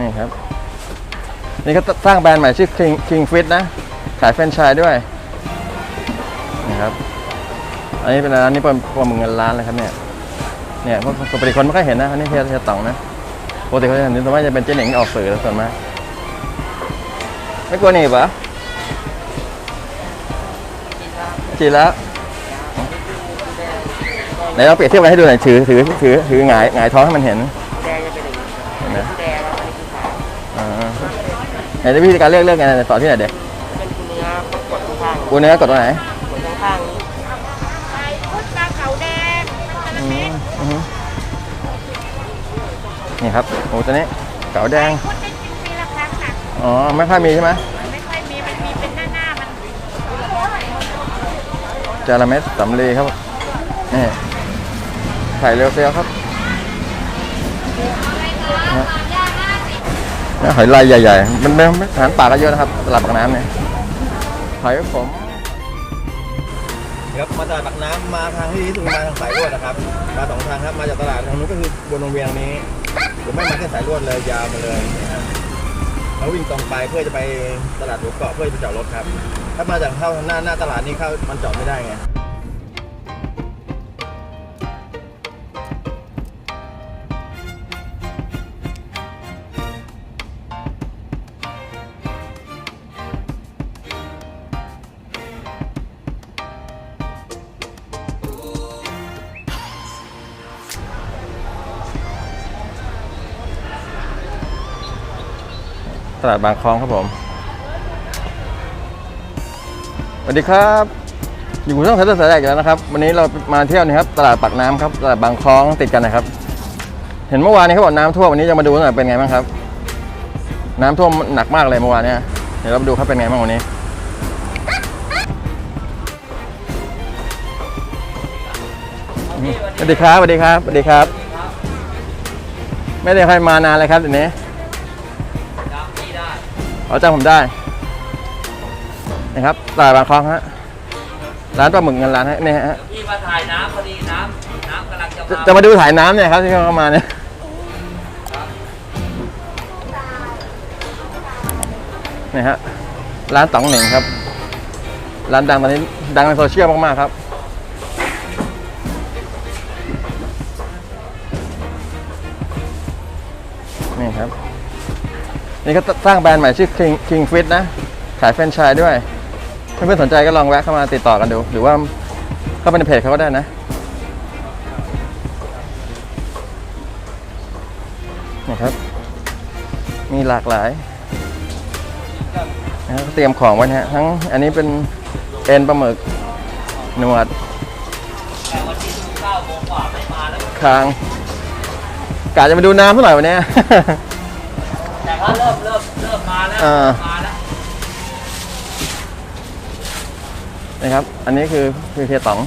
นี่ครับ นี่ก็สร้างแบรนด์ใหม่ชื่อ King King Fit นะ ขายแฟรนไชส์ด้วยนะครับ อันนี้เป็นร้านนี้เป็นประมึงเงินล้านเลยครับเนี่ย เนี่ยพราะปกติคนไม่ค่อยเห็นนะอันนี้เฮียเฮียต่องนะปกติเขาจะเห็นส่วนมากจะเป็นเจ๊เหน่งออกสื่อส่วนมากไม่กลัวหนีบเหรอฉีดแล้วไหนเราเปรียบเทียบกันให้ดูหน่อยถือถือถือถือหงายหงายท้องให้มันเห็น ไหนจะวิธีการเลือกเลือกไงสอนที่ไหนเด็กเป็นเนื้อกดข้างกูเนื้อกดตรงไหนๆกดข้างๆนี้ไปพุทธาเขาแดงเป็นอืเม็มดอือฮึนี่ครับโอ้ตัวนี้เก๋าแดงพุทธได้กินปีละครั้งน่ะอ๋อไม่ค่อยมีใช่ไหมมันไม่ค่อยมีมันมีเป็นหน้าหน้าๆมันจาระเม็ดสำลีครับนี่ไข่เร็วเฟี้ยวครับ หอยลายใหญ่ๆ มันเป็นอาหารป่าก็เยอะนะครับ ตลาดปากน้ำเนี่ยหอยผมครับมาจากปากน้ำมาทางที่ดีที่สุดมาทางสายลวดนะครับ มาสองทางครับ มาจากตลาดทางนู้นก็คือบนวงเวียนนี้หรือไม่มาแค่สายลวดเลยยาวมาเลยนะครับแล้ววิ่งตรงไปเพื่อจะไปตลาดหัวเกาะเพื่อจะไปจอดรถครับ ถ้ามาจากเข้าทางหน้าหน้าตลาดนี่เข้ามันจอดไม่ได้ไง ตลาดบางคลองครับผมสวัสดีครับ อยู่ช่องทัศน์สายแรกอีกแล้วนะครับ วันนี้เรามาเที่ยวนี่ครับตลาดปากน้ำครับตลาดบางคลองติดกันนะครับ เห็นเมื่อวานนี้เขาบอกน้ำท่วมวันนี้จะมาดูหน่อยเป็นไงบ้างครับ น้ำท่วมหนักมากเลยเมื่อวานเนี่ยเดี๋ยวเราไปดูครับเป็นไงบ้างวันนี้สวัสดีครับสวัสดีครับสวัสดีครับ ไม่ได้ใครมานานเลยครับเดี๋ยวนี้ อ๋อจำผมได้นะครับตลาดบางคลองฮะร้านปลาหมึกเงินร้านฮะเนี่ยฮะพี่มาถ่ายน้ำพอดีน้ำน้ำกำลังจะจะมาจะมาดูถ่ายน้ำเนี่ยครับที่เขาเข้ามาเนี่ยนี่ฮะร้านต๋องเหน่งครับ ร้านดังตอนนี้ดังในโซเชียลมากๆครับ นี่ครับ นี่ก็สร้างแบรนด์ใหม่ชื่อ King King Fit นะ ขายแฟรนไชส์ด้วย ถ้าเพื่อนสนใจก็ลองแวะเข้ามาติดต่อกันดู หรือว่าเข้าไปในเพจเขาก็ได้นะนี่ครับ มีหลากหลายนะเตรียมของไว้นะฮะทั้งอันนี้เป็นเอ็นปลาหมึกหนวดแต่วันที่เก้างกาไม่มาแล้วคางกะจะมาดูน้ำเท่าไหร่วันเนี้ย เริ่มเริ่มเริ่มมาแล้ว อ่า มาแล้ว นะครับ อันนี้คือคือเฮียต๋อง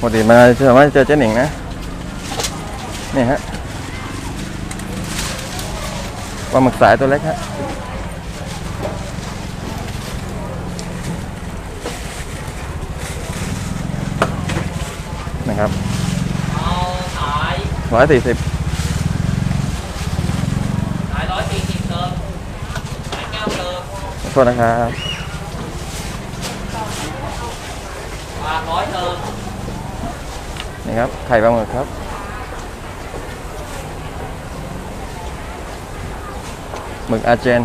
ปกติมาจะสามารถเจอเจ๊หนิงนะ นี่ฮะปลาหมึกสายตัวเล็กฮะ นะครับเอาขายร้อยสี่สิบ ขายร้อยสี่สิบเติมขายแก้วเติม โท ษนะครับนี่ครับ ไข่ปลาหมึกครับ หมึกอาเจน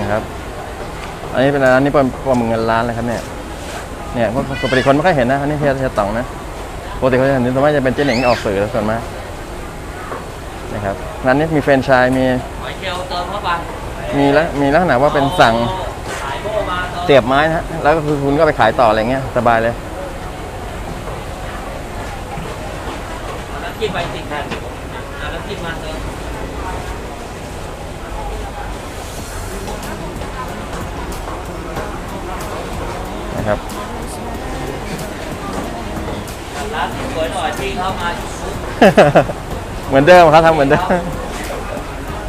นะครับ อันนี้เป็นร้านนี้เป็นปลาหมึกเงินล้านเลยครับเนี่ยเนี่ยปกติคนไม่ค่อยเห็นนะอันนี้เฮียเฮียต๋องนะปกติเขาจะเห็นส่วนมากจะเป็นเจ๊เหน่งออกสื่อส่วนมาก รับร้านนี้มีแฟรนไชส์มีหอยเชลล์เติมเข้าไปมีแล้วมีลักษณะว่าเป็นสั่งขายโบมาเสียบไม้นะฮะแล้วก็คือคุณก็ไปขายต่ออะไรเงี้ยสบายเลยเอาน้ำจิ้มไปติดแผ่นเอาน้ำจิ้มมาเติมนะครับร้านสวยหน่อยที่เข้ามา เหมือนเดิมครับทำเหมือนเดิม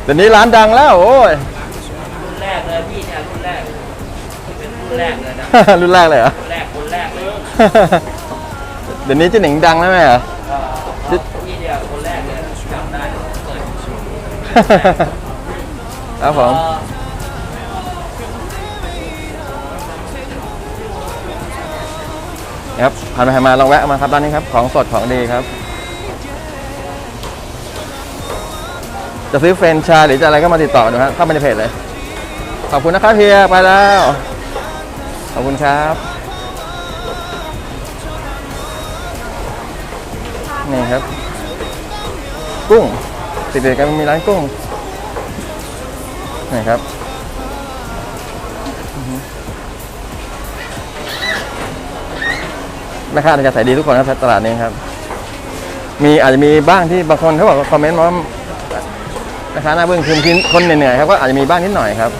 เดี๋ยวนี้ร้านดังแล้วโอ้ยรุ่นแรกเลยพี่เนี่ยรุ่นแรกเป็นรุ่นแรกเลยนะรุ่นแรกเลยเหรอรุ่นแรกรุ่นแรกเลยเดี๋ยวนี้เจ๊หนิงดังแล้วไหมเหรพี่เนี่ยคนแรกเลยจำได้เปิดครับผมครับผ่านไปผ่านมาลองแวะมาครับร้านนี้ครับ ของสดของดีครับ จะซื้อเฟรนช์ชายหรือจะอะไรก็มาติดต่อดูครับเข้าไปในเพจเลย ขอบคุณนะครับเฮียไปแล้ว ขอบคุณครับ นี่ครับ กุ้งติดๆกันมีร้านกุ้งนี่ครับแม่ค้าจะใส่ดีทุกคนครับตลาดนี้ครับ มีอาจจะมีบ้างที่บางคนเขาบอกคอมเมนต์ว่า แม่ค้าหน้าเบื้องคืนคินคนเหนื่อยๆครับก็อาจจะมีบ้างนิดหน่อยครับ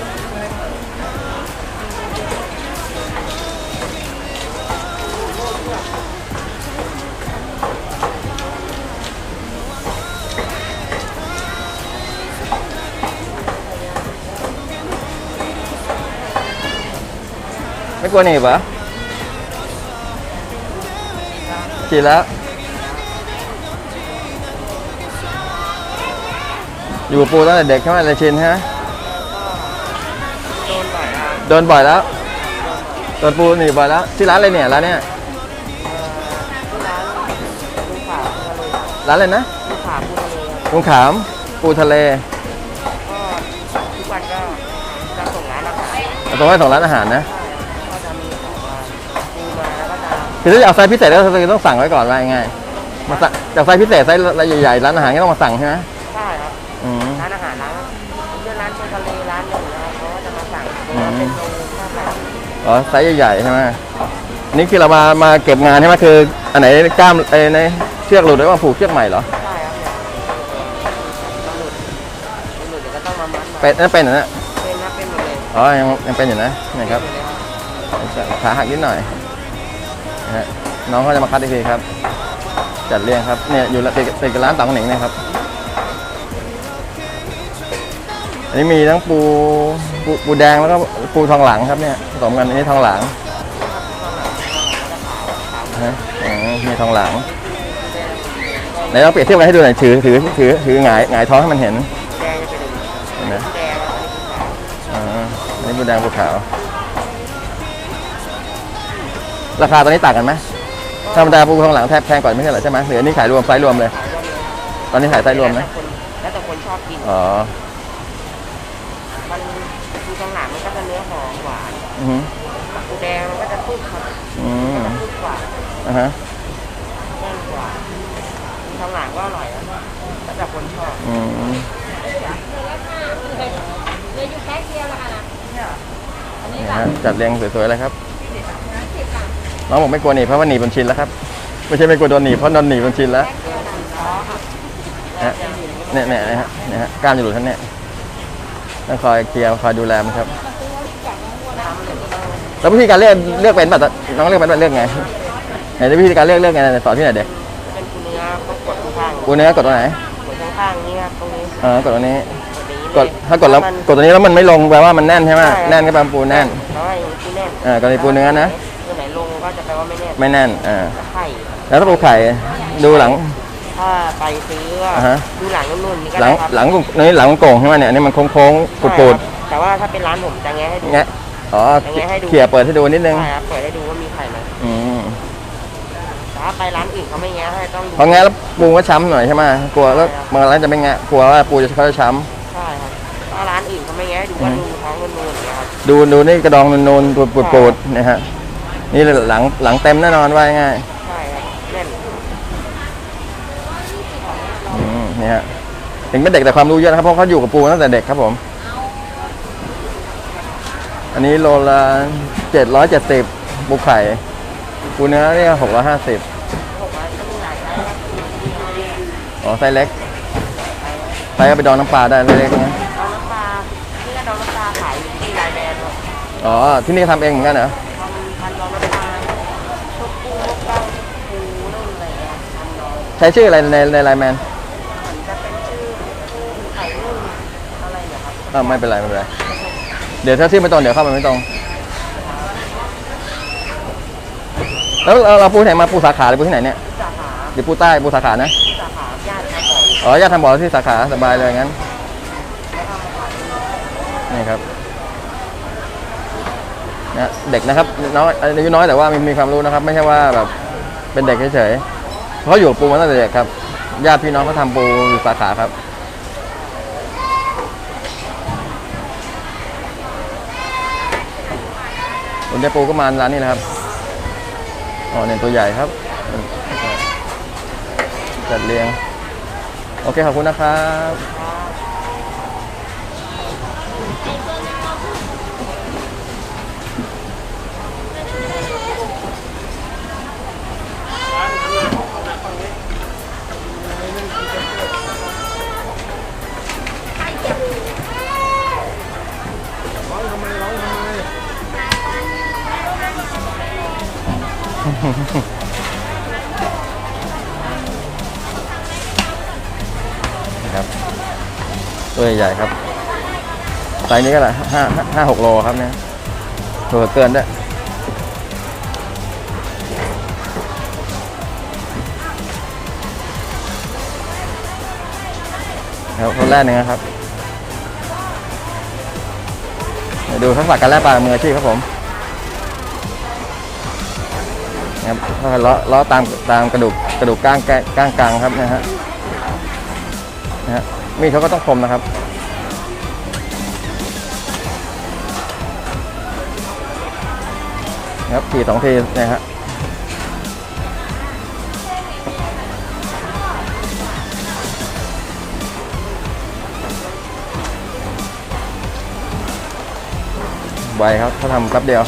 ไม่กลัวหนีบเหรอฉีดแล้ว อยู่กับปูตั้งแต่เด็กใช่ไหมเลยชินฮะโดนบ่อยแล้วโดนปูหนีบบ่อยแล้วที่ร้านอะไรเนี่ยร้านเนี้ยร้านอะไรนะลูกค้าพูดเลยลุงขามปูทะเลก็ทุกวันก็จะส่งร้านอาหารตรงไว้สองร้านอาหารนะก็จะมีของมาปูมาแล้วก็จะคือถ้าจะเอาไซส์พิเศษก็คือต้องสั่งไว้ก่อนว่าง่ายๆมาสั่งจากไซส์พิเศษไซส์ใหญ่ๆร้านอาหารก็ต้องมาสั่งใช่ไหม อ๋อไซส์ใหญ่ๆใช่ไหมนี่คือเรามามาเก็บงานใช่ไหมคือ อันไหนกล้ามไอ้ในเชือกหลุดหรือว่าผูกเชือกใหม่เหรอใช่ครับเนี่ยมันหลุดมันหลุดเดี๋ยวก็ต้องมามัดใหม่เป็นนั่นเป็นเหรอนะเป็นนะเป็นหมดเลยอ๋อยังยังเป็นอยู่นะนี่ครับเป็นหมดเลยครับขาหักนิดหน่อยนะฮะน้องเขาจะมาคัดอีกทีครับ จัดเรียงครับเนี่ยอยู่ติดติดกับร้านตังหนิงเนะครับอันนี้มีทั้งปู ปูปูแดงแล้วก็ปูทองหลังครับเนี่ยผสมกันอันนี้ทองหลังนะอ๋อมีทองหลังไหนเราเปรียบเทียบกันให้ดูหน่อยถือถือถือถือหงายหงายท้องให้มันเห็นแดงจะเป็นอย่างนี้เห็นไหมแดงแล้วอันนี้คือขาวอ๋ออันนี้ปูแดงปูขาว ราคาตอนนี้ต่างกันไหมธรรมดาปูทองหลังแทบแพงกว่าไม่ใช่เหรอใช่ไหมหรืออันนี้ขายรวมไซส์รวมเลย ตอนนี้ขายไซส์รวมนะแล้วแต่คนชอบกินอ๋อ มันปูทองหลางมันก็จะเนื้อหอมหวาน อือฮึปูแดงมันก็จะพุกครับอืมจะพุกกว่าอ่าฮะแน่นกว่าปูทองหลางก็อร่อยนะแล้วแต่คนชอบอืมเหลืออยู่แค่เดียวละค่ะนะอันนี้นี่ละฮะจัดเรียงสวยๆเลยครับน้องบอกไม่กลัวหนีบเพราะว่าหนีบบนชินแล้วครับ ไม่ใช่ไม่กลัวโดนหนีบเพราะโดนหนีบบนชินแล้วฮะเนี่ยเนี่ยนะฮะเนี่ยฮะกล้ามจะหลุดท่านเนี่ยต้องคอยเคลียร์คอยดูแลมันครับ แล้ววิธีการเลือกเลือกเป็นป่ะน้องเลือกเป็นป่ะเลือกไงไหนวิธีการเลือกเลือกไงไหนสอนที่ไหนเด็กเป็นปูเนื้อเขากดข้างปูเนื้อกดตรงไหนๆกดข้างๆนี่ครับตรงนี้เออกดตรงนี้กดอย่างนี้กดถ้ากดแล้วกดตัวนี้แล้วมันไม่ลงแปลว่ามันแน่นใช่ไหมแน่นก็แปลว่าปูแน่นเพราะว่าอย่างนี้ปูแน่นอ่ากรณีปูเนื้อนะตัวไหนลงก็จะแปลว่าไม่แน่นไม่แน่นอ่าจะไข่แล้วถ้าปูไข่ดูหลังถ้าไปซื้ออ่าฮะดูหลังนุ่นๆนี่ก็หลังได้ครับหลังนี่หลังโก่งใช่ไหมเนี่ยอันนี้มันโค้งๆปูดใช่ครับแต่ว่าถ้าเป็นร้านผมจะแงะให้ดูๆเงี้ย อ๋ออย่างเงี้ยให้ดูเขี่ยเปิดให้ดูนิดนึง ใช่ครับเปิดให้ดูว่ามีไข่ไหมอืมแต่ถ้าไปร้านอื่นเขาไม่แงะให้ต้องดูเพราะงั้นแล้วปูก็ช้ำหน่อยใช่ไหมกลัวแล้วบางร้านจะไม่แงะกลัวว่าปูจะเขาจะช้ใช่ครับถ้าร้านอื่นเขาไม่แงะให้ดูว่าดูท้องนุ่นๆอย่างเงี้ยครับำดูดูนี่กระดองนูนๆปูดๆนะฮะนี่หลังหลังเต็มแน่นอนว่าง่ายใช่ครับแน่นอืมนี่ฮะถึงเป็นเด็กแต่ความรู้เยอะนะครับเพราะเขาอยู่กับปูตั้งแต่เด็กครับผม อันนี้โลละเจ็ดร้อยเจ็ดสิบปูไข่ปูเนื้อเนี่ยหกร้อยห้าสิบผมว่าก็มีหลายร้านครับอ๋อไซส์เล็กไซส์เอาไปดองน้ำปลาได้เล็กๆนะดองน้ำปลาที่ก็ดองน้ำปลาขายอยู่ที่ไลน์แมนครับอ๋อ ที่นี่ทำเองเหมือนกันเหรอทำพันดองน้ำปลาทุกปูทุกดองปูนุ่นอะไรเงี้ยทำดองใช้ชื่ออะไรในในไลน์แมนมันจะเป็นชื่อปูไข่นุ่นอะไรเนี่ยครับอ่าไม่เป็นไรไม่เป็นไร เดี๋ยวถ้าที่ไม่ตรงเดี๋ยวเข้าไปไม่ตรง แล้วเราปูที่ไหนมาปูสาขาหรือปูที่ไหนเนี่ยสาขาเดี๋ยวปูใต้ปูสาขานะสาขาญาติทำบ่ออ๋อญาติทำบ่อที่สาขาสบายเลยงั้นนี่ครับนะเด็กนะครับน้อยอายุน้อยแต่ว่ามีมีความรู้นะครับ ไม่ใช่ว่าแบบเป็นเด็กเฉยๆเขาอยู่ปูมาตั้งแต่เด็กครับญาติพี่น้องเขาทำปูอยู่สาขาครับ เจปูก็มาร้านนี้นะครับอ๋อเนี่ยตัวใหญ่ครับจัดเรียง โอเคขอบคุณนะครับ ใหญ่ๆครับไซส์นี้ก็แหละห้าห้าหกโลครับเนี่ยตัวเกินด้วยครับคนแรกหนึ่งนะครับดูทักษะการแล่ปลามืออาชีพครับผมนะครับถ้าล้อล้อตามตามกระดูกกระดูกก้างกก้างกลางครับนะฮะนะฮะมีดเขาก็ต้องคมนะครับ ครับขี่สองทีนะฮะไวครับเขาทำแป๊บเดียว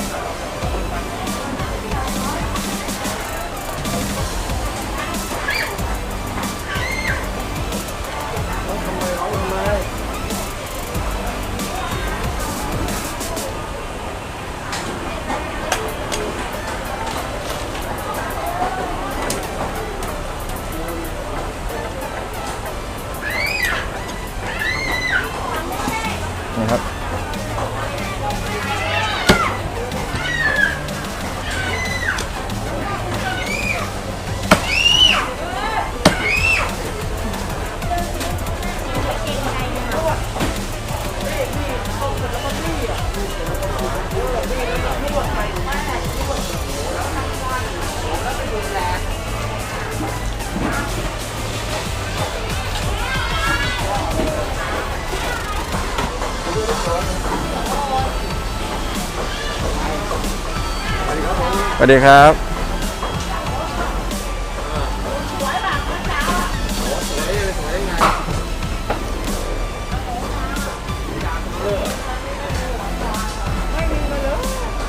วัสดีครับ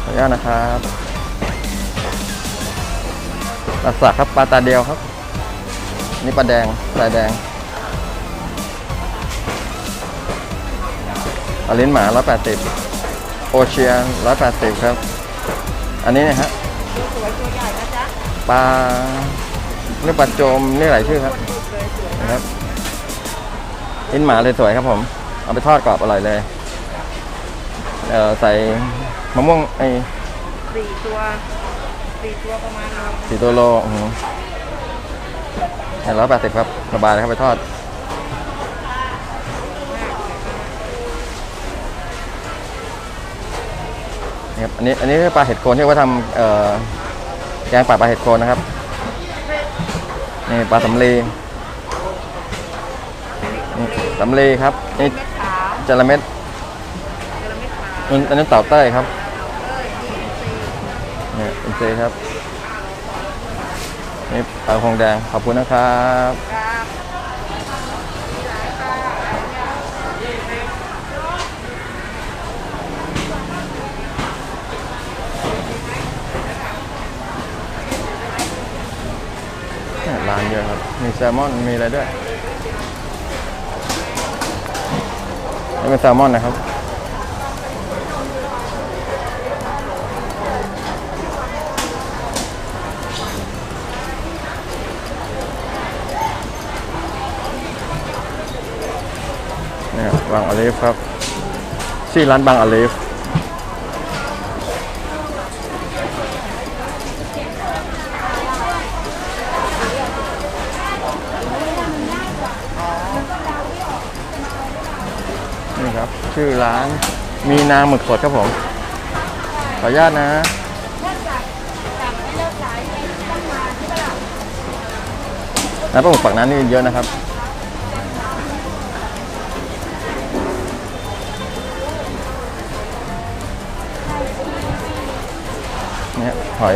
ขออนุญาตนะครับปลาสักครับปลาตาเดียวครับ นี่ปลาแดงสายแดงปลาลิ้นหมา180โอเชียน180 ครับ อันนี้นะฮะ ปลาเรียกปลาโจมเรียกหลายชื่อครับนะครับลิ้นหมาเลยสวยครับผม เอาไปทอดกรอบอร่อยเลยเอ่อใส่มะม่วงไอ้สี่ตัวสี่ตัวประมาณโล สีตัวโลอือร้อยแปดสิบครับสบายเลยครับไปทอด นี่ครับอันนี้อันนี้คือปลาเห็ดโคนที่เอาไว่าทำเอ่อแกงป่าปลาเห็ดโคนนะครับนี่ปลาสำลีนี่สำลีครับนี่เม็ดขาวจระเม็ดเจลาเม็ดขาวอันอันนี้เต่าเต้ยครับเอ้ยสี่สี่นี่อินซีครับนี่ปลาคงแดงขอบคุณนะครับ ครับ เนี่ยร้านเยอะครับ มีแซลมอน มีอะไรด้วยนี่เป็นแซลมอนนะครับเนี่ยบางอเลฟครับ ชื่อร้านบางอเลฟ นี่ครับ ชื่อร้าน มีนาหมึกสดครับผม ขออนุญาตนะถ้าน้ำปลาหมึกปากน้ำนี่เยอะนะครับเนี่ยหอย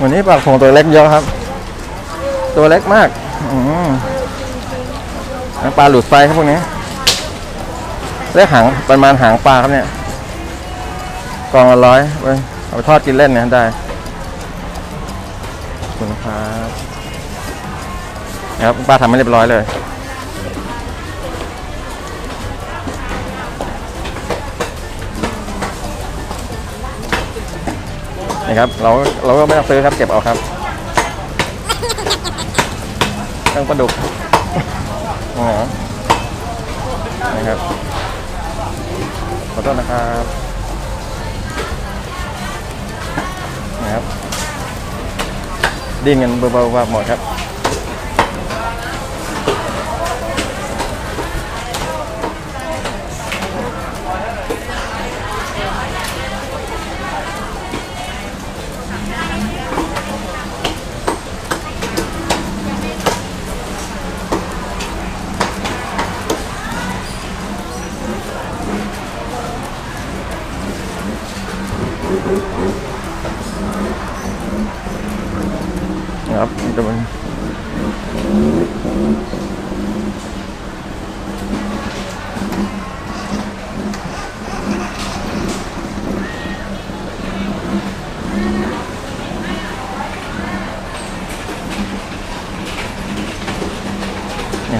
วันนี้ปลาโขงตัวเล็กเยอะครับ ตัวเล็กมาก อืม ปลาหลุดไฟครับพวกนี้เรียกหางประมาณหางปลาครับเนี่ยกองละร้อยเว้ยเอาไปทอดกินเล่นเนี่ยได้ขอบคุณครับนะครับป้าทำให้เรียบร้อยเลยนี่ครับเราเราก็ไม่ต้องซื้อครับเก็บเอาครับเครื่องปลาดุก อ๋อนะครับ ขอโทษนะครับนะครับดิ้นกันเบาๆว่าหมดครับ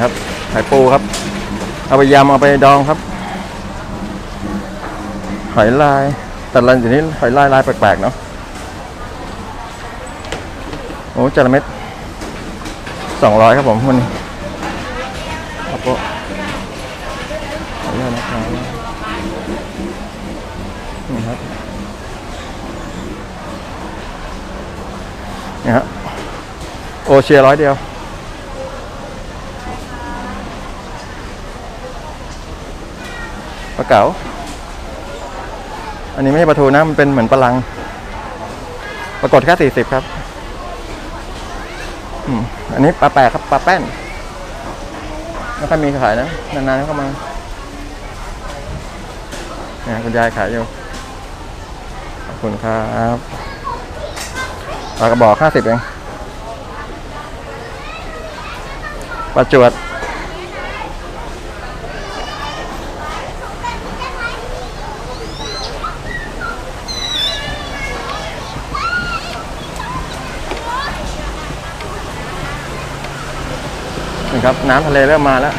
ครับไข่ปูครับ เอาไปยำเอาไปดองครับ หอยลาย แต่ละอย่างนี้หอยลายลายแปลกๆเนาะโอ้จระเม็ดสองร้อยครับผมวันนี้ครับผมขออนุญาตนะครับนี่ครับนี่ฮะโอเชียร้อยเดียว ปลาเก๋า อันนี้ไม่ใช่ปลาทูนะ มันเป็นเหมือนปลาลัง ปรากฏแค่สี่สิบครับ อืม อันนี้ปลาแปะครับ ปลาแป้นไม่ค่อยมีขายนะ นานๆเข้ามาเนี่ยคุณยายขายอยู่ ขอบคุณครับปลากระบอกห้าสิบเองปลาจวด ครับน้ำทะเลเริ่มมาแล้ว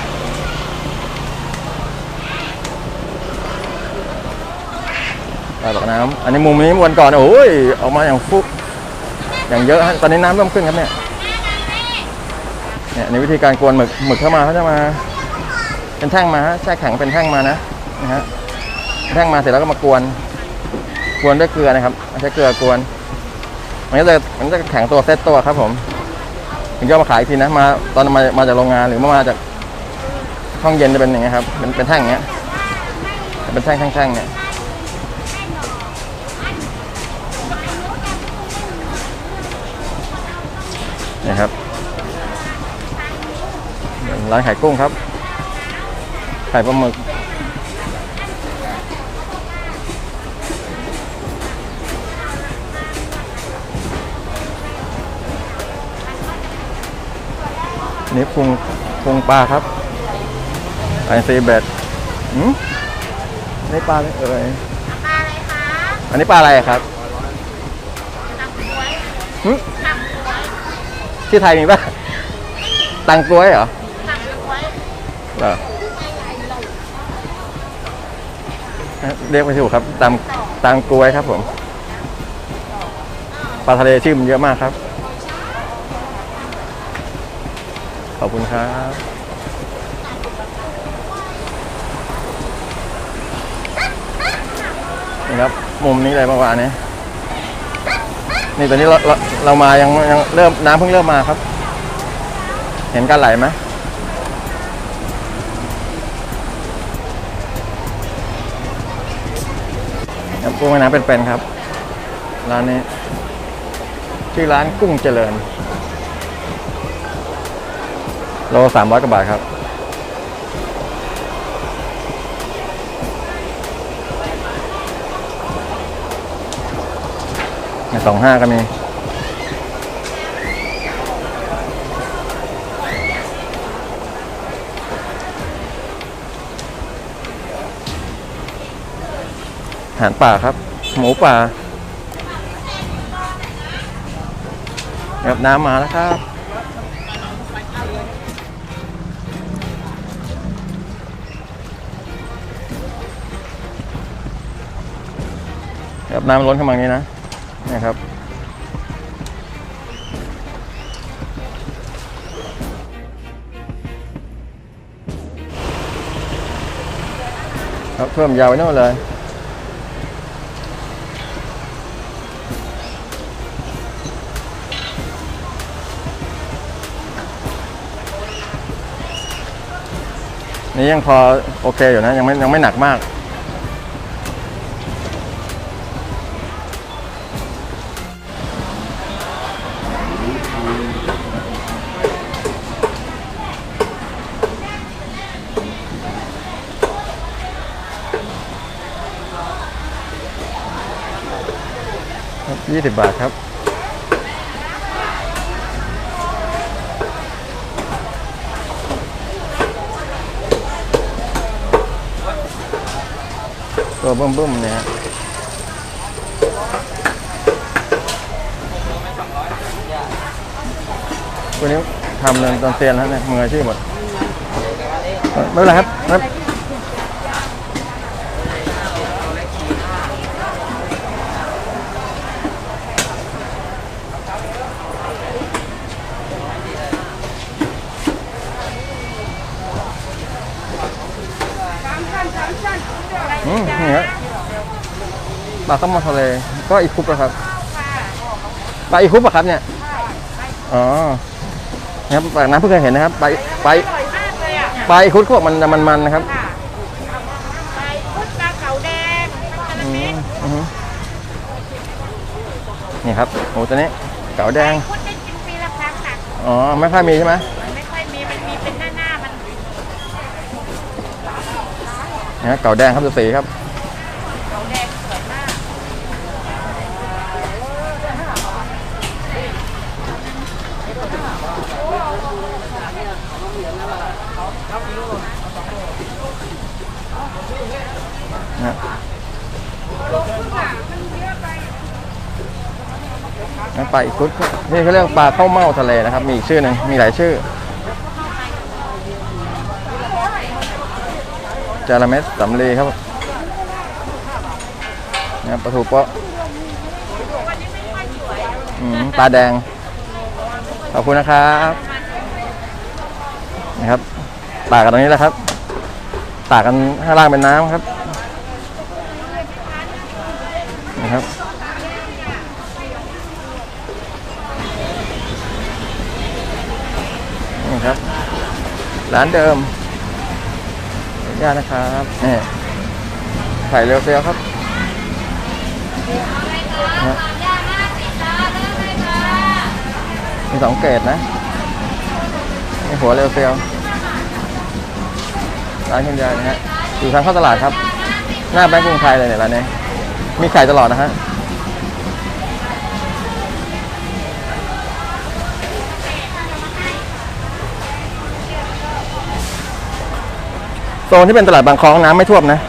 ปลาบอกน้ำอันนี้มุมนี้วันก่อน โอ้ยออกมาอย่างฟุก อย่างเยอะฮะตอนนี้น้ำเริ่มขึ้นครับเนี่ย เนี่ยในวิธีการกวนหมึกหมึกเข้ามาเขาจะมา เป็นแท่งมาฮะแช่แข็งเป็นแท่งมานะนะฮะแท่งมาเสร็จแล้วก็มากวน กวนด้วยเกลือนะครับใช้เกลือกวนมันก็จะมันจะแข็งตัวเซตตัวครับผม ถึงจะมาขายทีนะมาตอนมามาจากโรงงานหรือมาจากห้องเย็นจะเป็นอย่างเงี้ยครับเป็นเป็นแท่งอย่างเงี้ยเป็นแท่งแท่งๆเนี่ยนี่ครับร้านขายกุ้งครับขายปลาหมึก นี่พุงพุงปลาครับไอซีเบ็ดอืมนี่ปลาอะไรเอ่ยปลาอะไรคะอันนี้ปลาอะไรครับตังกล้วยหึตังกล้วยที่ไทยมีป่ะตังกล้วยเหรอตังกล้วยเหรอเรียกไม่ถูกครับตามตามกล้วยครับผมปลาทะเลชื่อมันเยอะมากครับ ข อบคุณครับนี่ครับ มุมนี้เลยเมื่อวานนี้นี่ตอนนี้เราเราเรามายังยังเริ่มน้ำเพิ่งเริ่มมาครับ เห็นการไหลไหมครับกุ้งแม่น้ำเป็นๆครับ ร้านนี้ ชื่อร้านกุ้งเจริญ โลสามร้อยกว่าบาทครับ สองห้าก็มีอาหารป่าครับ หมูป่าครับน้ำมาแล้วครับ ครับน้ำล้นข้ามาอย่างนี้นะนี่ครับครับเพิ่มยาวไว้นู่นเลยนี่ยังพอโอเคอยู่นะยังไม่ยังไม่หนักมาก ยี่สิบบาทครับ ตัวบึ้มๆเนี่ยตัวนี้ทำเลยตอนเซียนแล้วเนี่ยมืออาชีพหมดเออไม่เป็นไรครับ ไม่อืมนี่ฮะปลาข้าวมันทะเลก็อีกคุปแล้วครับปลาอีกคุปอะครับเนี่ยอ๋อนะครับปากน้ำเพิ่งเคยเห็นนะครับปลาปลาอร่อยมากเลยอะปลาอีกคุปเขาบอกมันมันมันนะครับค่ะไปพุทธปลาเขาแดงปลาคาราอืเมมลอือฮึนี่ครับโอ้ตัวนี้เก๋าแดงพุทธได้กินปีละครั้งค่ะอ๋อไม่ค่อยมีใช่ไหม มันไม่ค่อยมี มันมีเป็นหน้าหน้าๆมัน นะฮะเก๋าแดงครับสีครับเขาแดงสวยมากนะนะปลาอีกคุดนี่เขาเรียกปลาข้าวเม่าทะเลนะครับ มีอีกชื่อหนึ่งมีหลายชื่อ จาระเม็ดสำลีครับนะปลาทูเปาะอืมปลาแดง ขอบคุณนะครับนะครับตากกันตรงนี้แหละครับ ตากกันข้างล่างเป็นน้ำครับนะครับนี่ครับ ร้านเดิม ขออนุญาตนะครับนี่ไข่เร็วเซียวครับนะมีสองเกรดนะนี่หัวเร็วเซียวร้านคุณยายนะฮะอยู่ทางเข้าตลาดครับ หน้าแบงก์กรุงไทยเลยเนี่ยร้านนี้มีไข่ตลอดนะฮะ นที่เป็นตลาดบางคลองน้ำไม่ท่วมนะ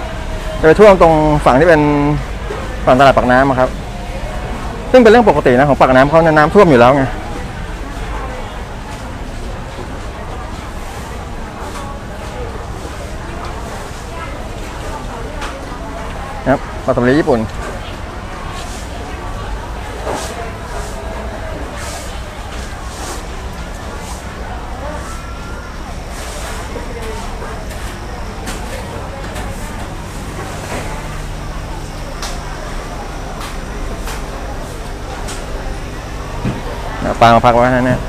จะไปท่วมตรงฝั่งที่เป็นฝั่งตลาดปากน้ำครับ ซึ่งเป็นเรื่องปกตินะของปากน้ำเขาเนี่ยน้ำท่วมอยู่แล้วไงครับปลาสลิดญี่ปุ่น ปลามาพักไว้นะเนี่ย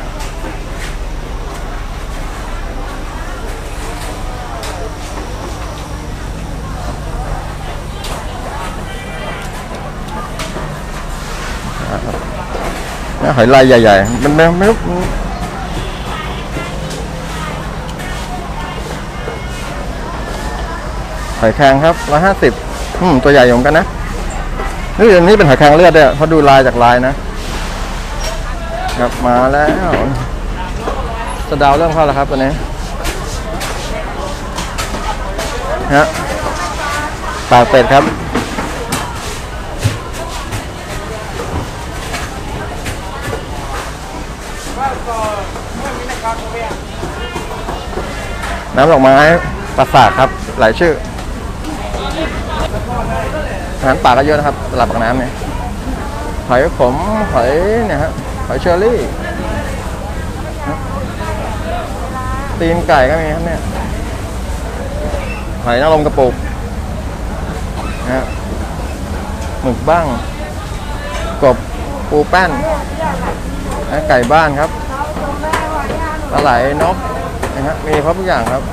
นะครับเนี่ยหอยลายใหญ่ๆ มันไม่ไม่รู้หอยแครงครับร้อยห้าสิบอืมตัวใหญ่อยู่เหมือนกันนะนี่อันนี้เป็นหอยแครงเลือดด้วยเพราะดูลายจากลายนะ ครับมาแล้ว สะดาวเริ่มเข้าแล้วครับตัวนี้ฮะปากเป็ดครับน้ำดอกไม้ปราสาทครับ หลายชื่ออาหารป่าก็เยอะนะครับตลาดปากน้ำเนี่ยหอยขมหอยเนี่ยฮะ หอยเชอรี่ตีนไก่ก็มีครับเนี่ยหอยนางรมกระปุกนะฮะหมึกบ้าง กบปูแป้นนะไก่บ้านครับปลาไหลนกนะฮะมีครบทุกอย่างครับ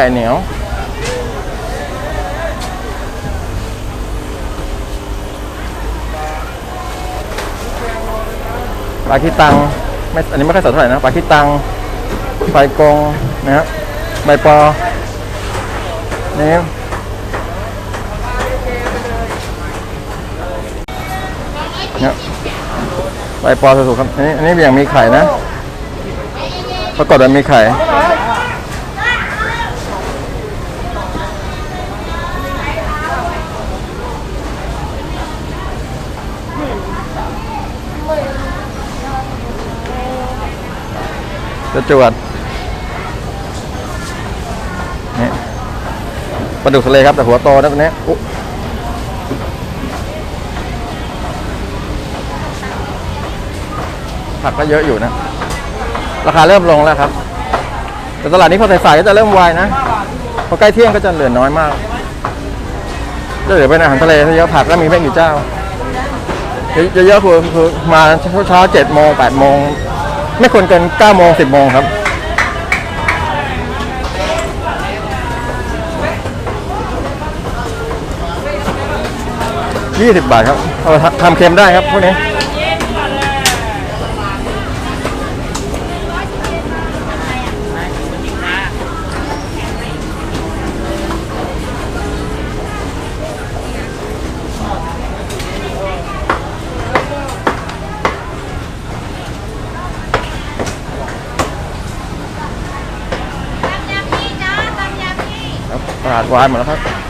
ไก่เหนียว ปลาขี้ตังไม่อันนี้ไม่ค่อยสดเท่าไหร่นะ ปลาขี้ตังไฟกงนะฮะใบปอนี่เนี่ใบปอสุกๆครับอันนี้อันนี้อย่างมีไข่นะ ปรากฏว่ามีไข่ จะจวดนี่ปลาดุกทะเลครับแต่หัวโตนะตัวนี้ผักก็เยอะอยู่นะ ราคาเริ่มลงแล้วครับ แต่ตลาดนี้พอสายๆก็จะเริ่มวายนะ พอใกล้เที่ยงก็จะเหลือน้อยมากจะเหลือเป็นอาหารทะเลซะเยอะผักก็มีไม่กี่เจ้า เยอะๆคือคือมาเช้าๆเจ็ดโมงแปดโมง ไม่ควรเกิน9โมง10โมงครับ 20 บาทครับ เอาทำเค็มได้ครับพวกนี้ วายหมดแล้วครับ